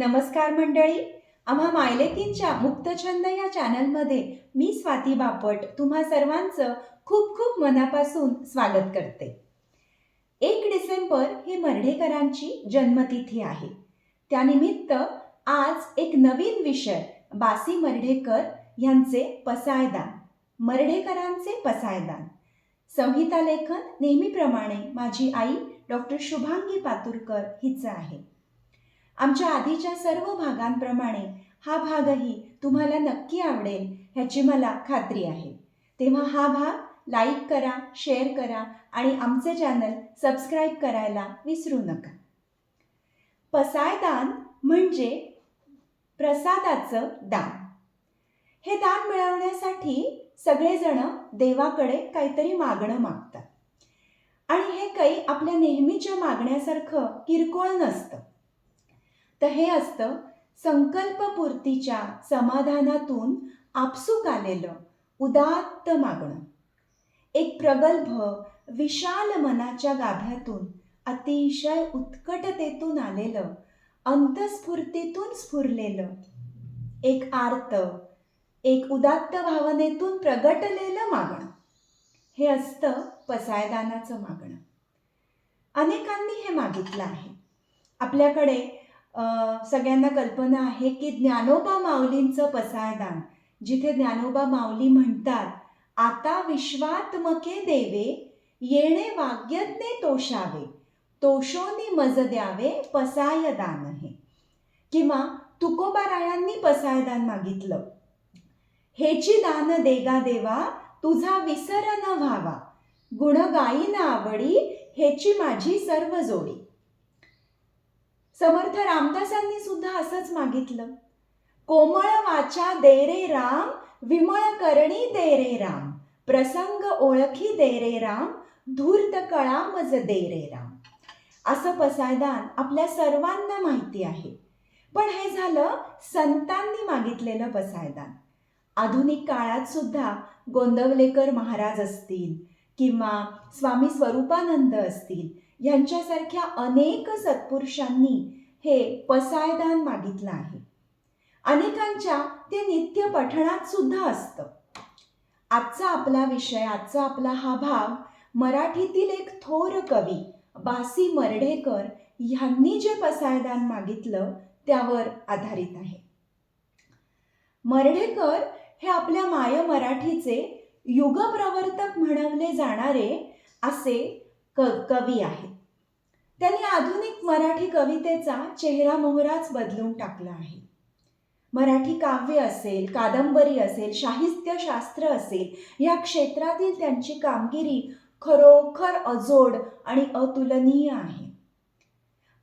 नमस्कार मंडळी. आम्हा मायलेकींच्या मुक्तछंद या चॅनलमध्ये मी स्वाती बापट तुम्हा सर्वांचं खूप खूप मनापासून स्वागत करते. एक डिसेंबर ही मर्ढेकरांची जन्मतिथी आहे. त्यानिमित्त आज एक नवीन विषय बासी मर्ढेकर यांचे पसायदान मर्ढेकरांचे पसायदान. संहिता लेखन नेहमीप्रमाणे माझी आई डॉक्टर शुभांगी पातुरकर हिचं आहे. आमच्या आधीच्या सर्व भागांप्रमाणे हा भागही तुम्हाला नक्की आवडेल ह्याची मला खात्री आहे. तेव्हा हा भाग लाईक करा शेअर करा आणि आमचे चॅनल सबस्क्राईब करायला विसरू नका. पसायदान म्हणजे प्रसादाचं दान. हे दान मिळवण्यासाठी सगळेजण देवाकडे काहीतरी मागणं मागतात. आणि हे काही आपल्या नेहमीच्या मागण्यासारखं किरकोळ नसतं. तर हे असतं संकल्पपूर्तीच्या समाधानातून आपसूक आलेलं उदात्त मागणं. एक प्रगल्भ विशाल मनाच्या गाभ्यातून अतिशय उत्कटतेतून आलेलं अंतस्फूर्तीतून स्फुरलेलं एक आर्त एक उदात्त भावनेतून प्रगटलेलं मागणं. हे असतं पसायदानाचं मागणं. अनेकांनी हे मागितलं आहे. आपल्याकडे सगळ्यांना कल्पना आहे की ज्ञानोबा माऊलींचं पसायदान जिथे ज्ञानोबा माऊली म्हणतात आता विश्वात्मके देवे येणे वाग्यज्ञे तोषावे तोषोनी मज द्यावे पसायदान हे किंवा तुकोबारायांनी पसायदान मागितलं हेची दान देगा देवा तुझा विसर न व्हावा गुण न आवडी हेची माझी सर्व जोडी. समर्थ रामदासांनी सुद्धा असंच मागितलं. कोमळ वाचा दे रे राम विमळ करणी दे रे राम प्रसंग ओळखी दे रे राम धूर्त कळा मज दे रे राम. असं पसायदान आपल्या सर्वांना माहिती आहे. पण हे झालं संतांनी मागितलेलं पसायदान. आधुनिक काळात सुद्धा गोंदवलेकर महाराज असतील किंवा स्वामी स्वरूपानंद असतील यांच्यासारख्या अनेक सत्पुरुषांनी हे पसायदान मागितलं आहे. अनेकांच्या ते नित्य पठणात सुद्धा असतं. आजचा आपला विषय आजचा आपला हा भाग मराठीतील एक थोर कवी बासी मर्ढेकर ह्यांनी जे पसायदान मागितलं त्यावर आधारित आहे. मर्ढेकर हे आपल्या माय मराठीचे युगप्रवर्तक म्हणवले जाणारे असे क कवी आहेत. त्यांनी आधुनिक मराठी कवितेचा चेहरा मोहराच बदलून टाकला आहे. मराठी काव्य असेल कादंबरी असेल साहित्यशास्त्र असेल या क्षेत्रातील त्यांची कामगिरी खरोखर अजोड आणि अतुलनीय आहे.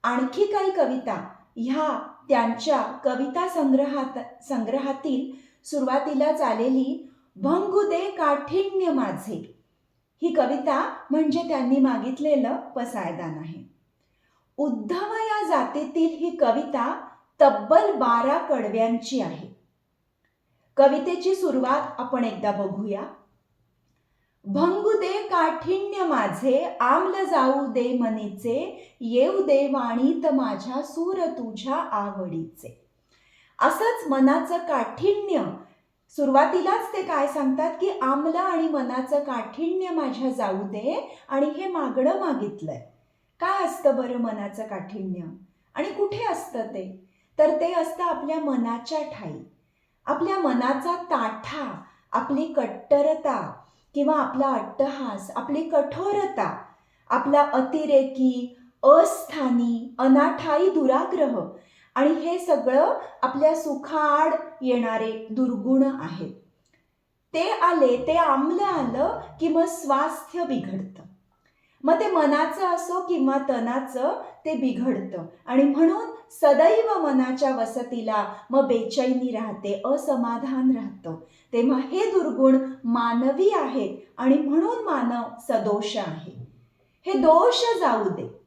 आणखी काही कविता ह्या त्यांच्या कविता संग्रहात संग्रहातील सुरुवातीलाच आलेली भंगुदे काठिण्य माझे ही कविता म्हणजे त्यांनी मागितलेलं पसायदान आहे. उद्धव या जातीतील ही कविता तब्बल बारा कडव्यांची आहे. कवितेची सुरुवात आपण एकदा बघूया. भंगू दे काठिण्य माझे आमल जाऊ दे मनीचे येऊ दे वाणीत माझ्या सूर तुझ्या आवडीचे. असंच मनाचं काठिण्य सुरुवातीलाच ते काय सांगतात की आमलं आणि मनाचं काठिण्य माझ्या जाऊ दे आणि हे मागणं मागितलंय. काय असतं बरं मनाचं काठिण्य? आणि कुठे असतं ते? तर ते असतं आपल्या मनाच्या ठाई. आपल्या मनाचा ताठा आपली कट्टरता किंवा आपला अट्टहास आपली कठोरता आपला अतिरेकी अस्थानी अनाठाई दुराग्रह आणि हे सगळं आपल्या सुखाआड येणारे दुर्गुण आहेत. ते आले ते आमलं आलं की मग स्वास्थ्य बिघडतं. मग ते मनाचं असो किंवा तनाचं ते बिघडतं. आणि म्हणून सदैव मनाच्या वसतीला मग बेचैनी राहते असमाधान राहतं. तेव्हा हे दुर्गुण मानवी आहेत आणि म्हणून मानव सदोष आहे. हे दोष जाऊ दे.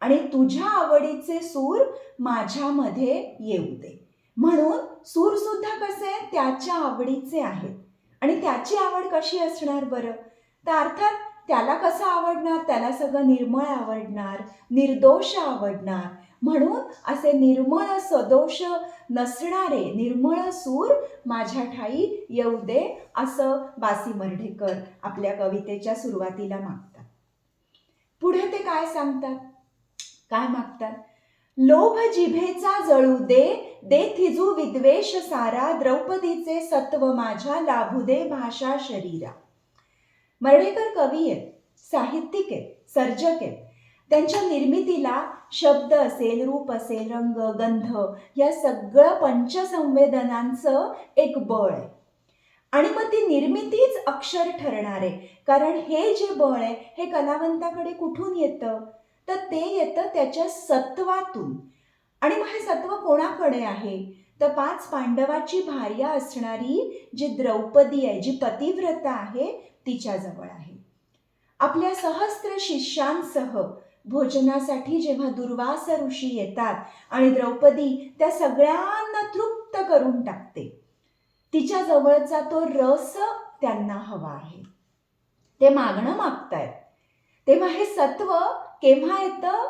आणि तुझ्या आवडीचे सूर माझ्यामध्ये येऊ दे. म्हणून सूर सुद्धा कसे? त्याच्या आवडीचे आहेत. आणि त्याची आवड कशी असणार बरं? तर अर्थात त्याला कसं आवडणार? त्याला सगळं निर्मळ आवडणार निर्दोष आवडणार. म्हणून असे निर्मळ सदोष नसणारे निर्मळ सूर माझ्या ठाई येऊ दे असं बासी मर्ढेकर आपल्या कवितेच्या सुरुवातीला मागतात. पुढे ते काय सांगतात? काय मागतात? लोभ जिभेचा जळू दे दे थिजू विद्वेष सारा द्रौपदीचे सत्व माझ्या लाभू दे भाषा शरीरा. मर्ढेकर कवी आहेत साहित्यिक आहेत सर्जक आहेत. त्यांच्या निर्मितीला शब्द असेल रूप असेल रंग गंध या सगळं पंचसंवेदनांचं एक बळ आहे. आणि मग ती निर्मितीच अक्षर ठरणार आहे कारण हे जे बळ आहे हे कलावंताकडे कुठून येतं? तर ते येतं त्याच्या सत्वातून. आणि मग हे सत्व कोणाकडे आहे? तर पाच पांडवाची भार्या असणारी जी द्रौपदी आहे जी पतिव्रता आहे तिच्याजवळ आहे. आपल्या सहस्त्र शिष्यांसह भोजनासाठी जेव्हा दुर्वास ऋषी येतात आणि द्रौपदी त्या सगळ्यांना तृप्त करून टाकते तिच्या जवळचा तो रस त्यांना हवा आहे. ते मागणं मागतायत. तेव्हा हे सत्व केव्हा येतं?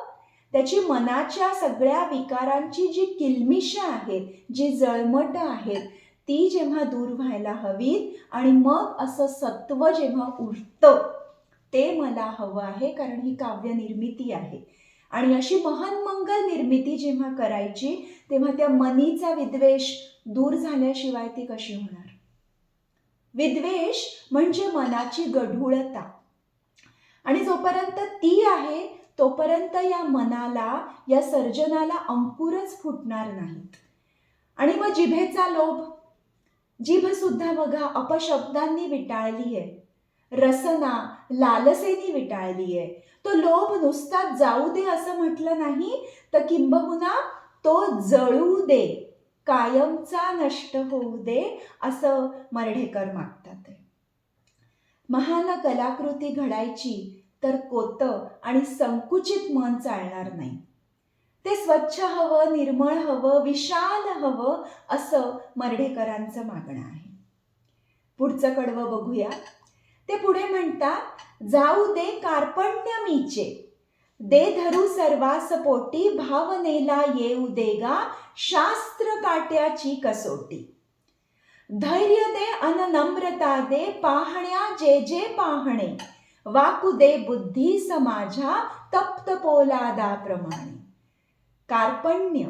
त्याची मनाच्या सगळ्या विकारांची जी किलमिश आहेत जी जळमट आहेत ती जेव्हा दूर व्हायला हवी आणि मग असं सत्व जेव्हा उरतं ते मला हवं आहे कारण ही काव्य निर्मिती आहे. आणि अशी महान मंगल निर्मिती जेव्हा करायची तेव्हा त्या मनीचा विद्वेष दूर झाल्याशिवाय ती कशी होणार? विद्वेष म्हणजे मनाची गढूळता. आणि जोपर्यंत ती आहे तोपर्यंत या मनाला या सर्जनाला अंकुरच फुटणार नाहीत. आणि मग जिभेचा लोभ जीभ सुद्धा बघा अपशब्दांनी विटाळली आहे. रसना लालसेनी विटाळली आहे. तो लोभ नुसता जाऊ दे असं म्हटलं नाही तर किंबहुना तो जळू दे कायमचा नष्ट होऊ दे असं मर्ढेकर मागतात. महान कलाकृती घडायची तर कोतं आणि संकुचित मन चालणार नाही. ते स्वच्छ हवं निर्मळ हवं विशाल हवं असं मर्ढेकरांचं मागणं आहे. पुढचं कडवं बघूया. ते पुढे म्हणतात जाऊ दे कार्पण्य मीचे. दे धरू सर्वास पोटी भावनेला येऊ देगा शास्त्र काट्याची कसोटी. धैर्य दे अननम्रता दे पाहण्या जे जे पाहणे. वाकू दे बुद्धी समाजा तप्त पोलादाप्रमाणे. कार्पण्य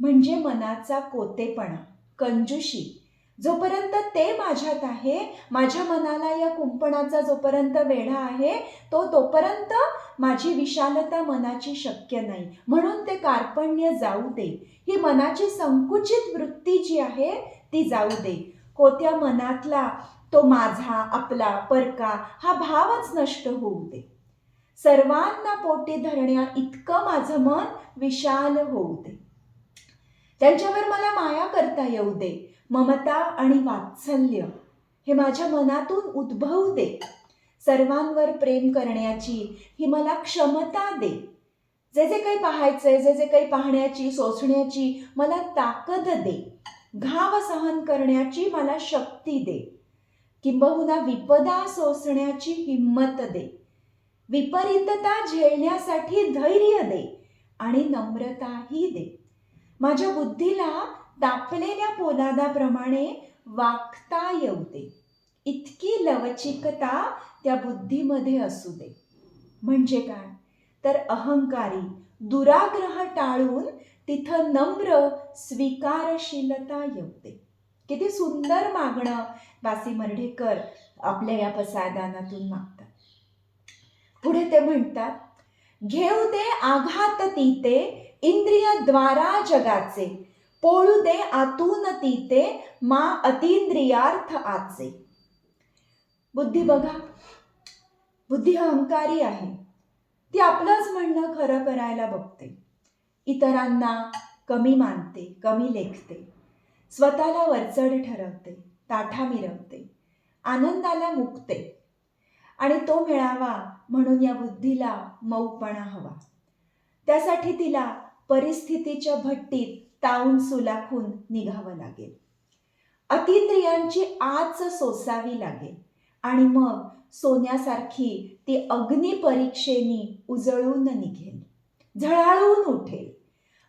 म्हणजे मनाचा कोतेपणा कंजुशी. जोपर्यंत ते माझ्यात आहे माझ्या मनाला या कुंपणाचा जोपर्यंत वेढा आहे तो तोपर्यंत माझी विशालता मनाची शक्य नाही. म्हणून ते कार्पण्य जाऊ दे. ही मनाची संकुचित वृत्ती जी आहे ती जाऊ दे. कोत्या मनातला तो माझा आपला परका हा भावच नष्ट होऊ दे. सर्वांना पोटी धरण्या इतकं माझं मन विशाल होऊ दे. त्यांच्यावर मला माया करता येऊ दे ममता आणि वात्सल्य हे माझ्या मनातून उद्भवू दे. सर्वांवर प्रेम करण्याची ही मला क्षमता दे. जे जे काही पाहायचंय जे जे काही पाहण्याची सोसण्याची मला ताकद दे. घाव सहन करण्याची मला शक्ती दे. किंबहुना विपदा सोसण्याची हिंमत दे. विपरीतता झेलण्यासाठी धैर्य दे आणि नम्रताही दे. माझ्या बुद्धीला तापलेल्या पोलादाप्रमाणे वागता येऊ दे. इतकी लवचिकता त्या बुद्धीमध्ये असू दे. म्हणजे काय? तर अहंकारी दुराग्रह टाळून तिथं नम्र स्वीकारशीलता येऊ दे. किती सुंदर मागणं बासी मर्ढेकर आपल्या या पसायदानातून मागतात. पुढे ते म्हणतात घेऊ दे आघात तीते इंद्रिय द्वारा जगाचे. पोळू दे आतून तीते मा अतिंद्रियार्थ आचे. बुद्धी बघा बुद्धी अहंकारी आहे. ती आपलंच म्हणणं खरं करायला बघते. इतरांना कमी मानते कमी लेखते. स्वतःला वरचढ ठरवते ताठा मिरवते. आनंदाला मुकते. आणि तो मिळावा म्हणून या बुद्धीला मऊपणा हवा. त्यासाठी तिला परिस्थितीच्या भट्टीत ताऊन सुलाखून निघावं लागेल. अतिंद्रियांची आच सोसावी लागेल आणि मग सोन्यासारखी ती अग्निपरीक्षेनी उजळून निघेल. झळाळून उठेल.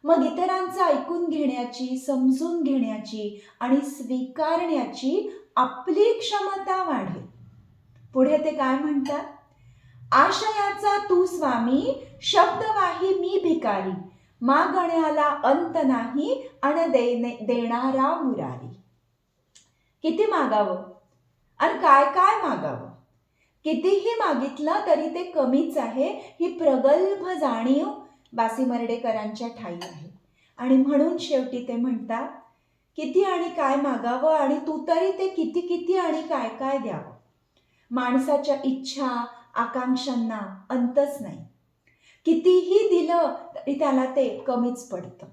मग इतरांचं ऐकून घेण्याची समजून घेण्याची आणि स्वीकारण्याची आपली क्षमता वाढेल. पुढे ते काय म्हणतात? आशयाचा तू स्वामी शब्दवाही मी भिकारी. मागण्याला अंत नाही आणि देणारा मुरारी. किती मागावं? आणि काय काय मागावं? कितीही मागितलं तरी ते कमीच आहे ही प्रगल्भ जाणीव बासी मर्डेकरांच्या ठाई आहे. आणि म्हणून शेवटी ते म्हणतात किती आणि काय मागावं आणि तू तरी ते किती किती आणि काय काय द्यावं? माणसाच्या इच्छा आकांक्षांना अंतच नाही. कितीही दिलं तरी त्याला ते कमीच पडतं.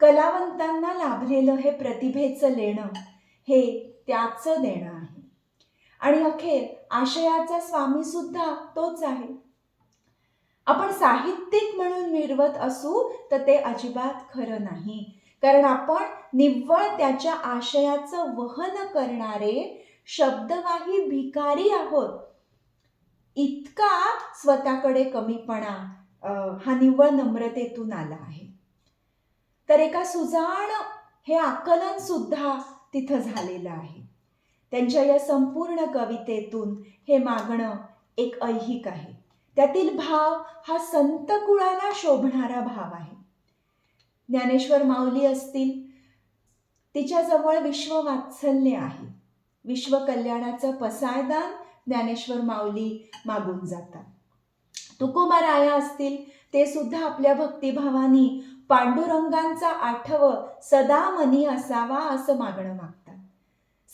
कलावंतांना लाभलेलं हे प्रतिभेचं लेणं हे त्याचं देणं आहे. आणि अखेर आशयाचा स्वामी सुद्धा तोच आहे. आपण साहित्यिक म्हणून मिरवत असू तर ते अजिबात खरं नाही. कारण आपण निव्वळ त्याच्या आशयाचं वहन करणारे शब्दवाही भिकारी आहोत. इतका स्वतःकडे कमीपणा हा निव्वळ नम्रतेतून आला आहे. तर एका सुजाण हे आकलन सुद्धा तिथं झालेलं आहे. त्यांच्या या संपूर्ण कवितेतून हे मागणं एक ऐहिक आहे. त्यातील भाव हा संत कुळाला शोभणारा भाव आहे. ज्ञानेश्वर माऊली असतील तिच्याजवळ विश्ववात्सल्य आहे. विश्वकल्याणाचं पसायदान ज्ञानेश्वर माऊली मागून जातात. तुकोबाराया असतील ते सुद्धा आपल्या भक्तिभावानी पांडुरंगांचा आठव सदा मनी असावा असं मागणं मागतात.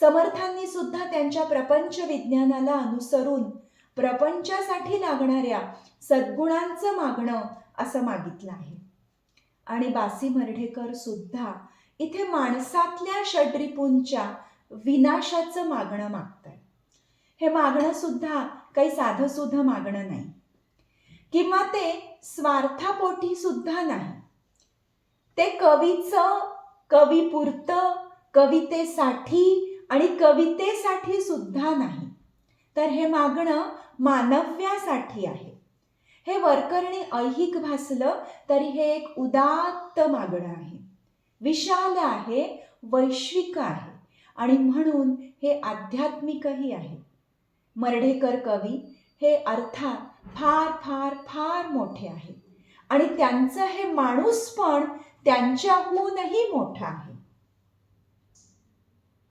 समर्थांनी सुद्धा त्यांच्या प्रपंच विज्ञानाला अनुसरून प्रपंचासाठी लागणाऱ्या सद्गुणांचं मागणं असं मागितलं आहे. आणि बासी मर्ढेकर सुद्धा इथे माणसातल्या षड्रिपूंच्या विनाशाचं मागणं मागतात हे मागणं सुद्धा काही साधंसुधं मागणं नाही. किंवा ते स्वार्थापोटी सुद्धा नाही. ते कवीचं कवीपुरतं कवितेसाठी आणि कवितेसाठी सुद्धा नाही. तर हे मागणं मानव्यासाठी आहे. हे वरकरणी ऐहिक भासलं तरी हे एक उदात्त मागणं आहे. विशाल आहे वैश्विक आहे. आणि म्हणून हे आध्यात्मिकही आहे. मर्ढेकर कवी हे अर्थात फार फार फार मोठे आहेत. आणि त्यांचं हे माणूस पण त्यांच्याहूनही मोठं आहे.